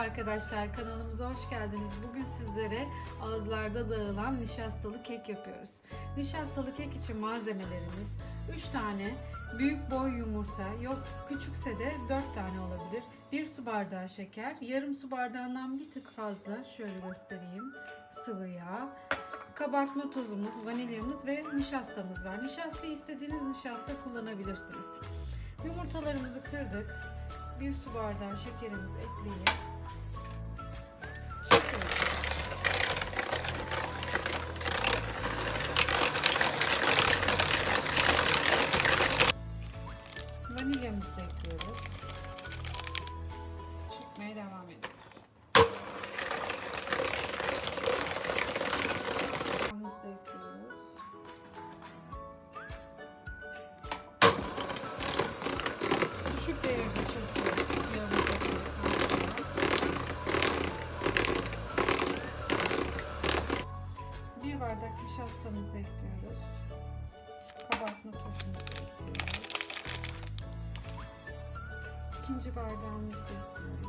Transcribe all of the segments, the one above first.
Arkadaşlar kanalımıza hoş geldiniz. Bugün sizlere ağızlarda dağılan nişastalı kek yapıyoruz. Nişastalı kek için malzemelerimiz 3 tane büyük boy yumurta, yok küçükse de 4 tane olabilir. 1 su bardağı şeker, yarım su bardağından bir tık fazla şöyle göstereyim sıvı yağ, kabartma tozumuz, vanilyamız ve nişastamız var. Nişastayı istediğiniz nişasta kullanabilirsiniz. Yumurtalarımızı kırdık. Bir su bardağı şekerimizi ekleyip çırpıyoruz. Vanilyamızı ekliyoruz. Çırpmaya devam ediyoruz. Yağımızı da ekliyoruz. Düşük devirde çırpıyoruz. 1 bardak nişastamızı ekliyoruz. Kabartma tozumuzu ekliyoruz. İkinci bardağımızı da ekliyoruz.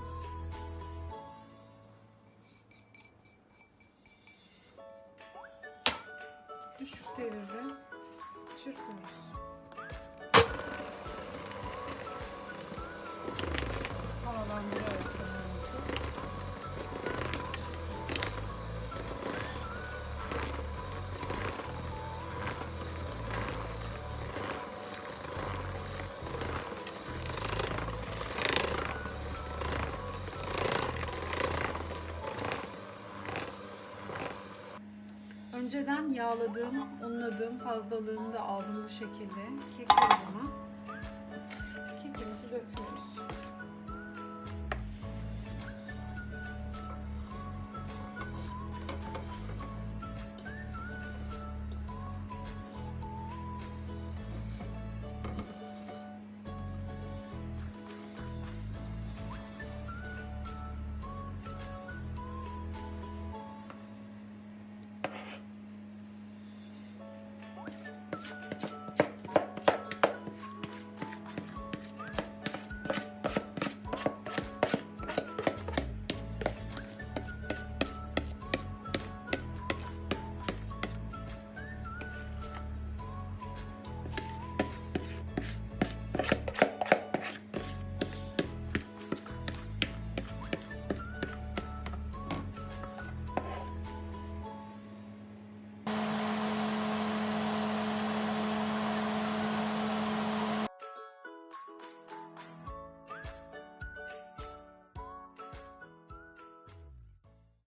Düşük devirde çırpıyoruz. Havalandırıyoruz. Önceden yağladığım, unladığım fazlalığını da aldım bu şekilde. Kek kavurma. Kekimizi döküyoruz.